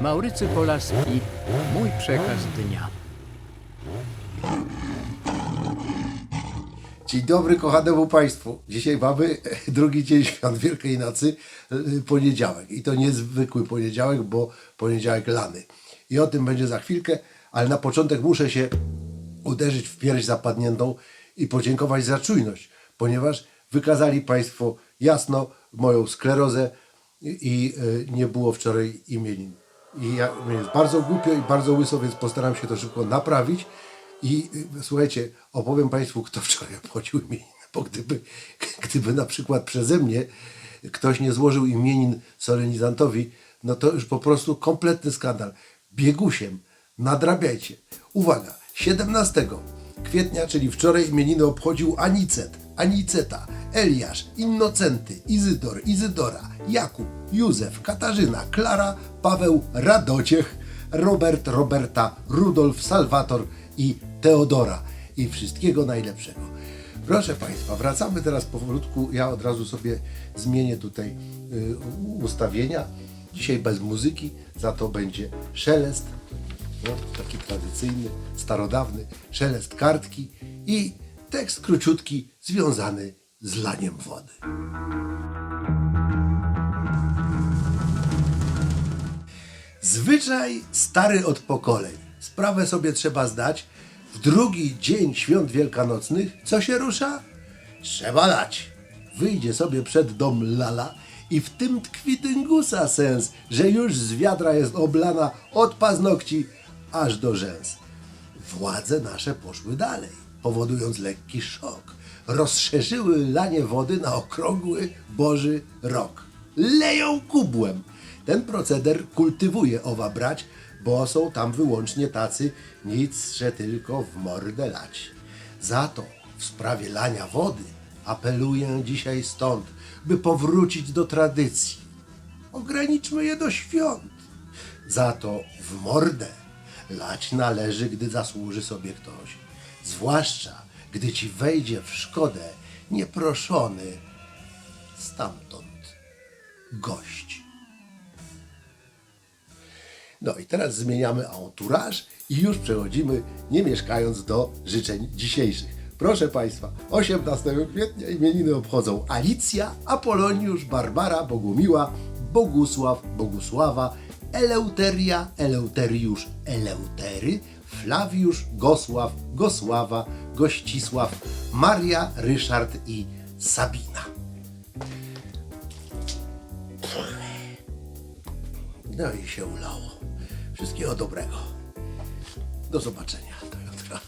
Maurycy Polaski, mój przekaz dnia. Dzień dobry kochanemu Państwu. Dzisiaj mamy drugi dzień świąt Wielkiej Nocy, y, poniedziałek. I to niezwykły poniedziałek, bo poniedziałek lany. I o tym będzie za chwilkę, ale na początek muszę się uderzyć w pierś zapadniętą i podziękować za czujność, ponieważ wykazali Państwo jasno moją sklerozę i y, nie było wczoraj imienin. I ja, mnie jest bardzo głupio i bardzo łyso, więc postaram się to szybko naprawić. I y, słuchajcie, opowiem Państwu, kto wczoraj obchodził imienin, bo gdyby, gdyby na przykład przeze mnie ktoś nie złożył imienin solenizantowi, no to już po prostu kompletny skandal. Biegusiem, nadrabiajcie. Uwaga, 17 kwietnia, czyli wczoraj imieniny obchodził Anicet, Aniceta, Eliasz, Innocenty, Izydor, Izydora, Jakub, Józef, Katarzyna, Klara, Paweł, Radociech, Robert, Roberta, Rudolf, Salwator i Teodora. I wszystkiego najlepszego. Proszę Państwa, wracamy teraz powolutku. Ja od razu sobie zmienię tutaj y, ustawienia. Dzisiaj bez muzyki, za to będzie szelest, no, taki tradycyjny, starodawny, szelest kartki i tekst króciutki związany z laniem wody. Zwyczaj stary od pokoleń. Sprawę sobie trzeba zdać. W drugi dzień świąt wielkanocnych co się rusza? Trzeba lać. Wyjdzie sobie przed dom lala i w tym tkwi dyngusa sens, że już z wiadra jest oblana od paznokci aż do rzęs. Władze nasze poszły dalej, powodując lekki szok. Rozszerzyły lanie wody na okrągły Boży rok. Leją kubłem. Ten proceder kultywuje owa brać, bo są tam wyłącznie tacy, nic, że tylko w mordę lać. Za to w sprawie lania wody apeluję dzisiaj stąd, by powrócić do tradycji. Ograniczmy je do świąt. Za to w mordę lać należy, gdy zasłuży sobie ktoś. Zwłaszcza, gdy ci wejdzie w szkodę nieproszony stamtąd gość. No i teraz zmieniamy entourage i już przechodzimy, nie mieszkając do życzeń dzisiejszych. Proszę Państwa, 18 kwietnia imieniny obchodzą Alicja, Apoloniusz, Barbara, Bogumiła, Bogusław, Bogusława, Eleuteria, Eleuteriusz, Eleutery, Flawiusz, Gosław, Gosława, Gościsław, Maria, Ryszard i Sabina. No i się ulało. Wszystkiego dobrego. Do zobaczenia jutra.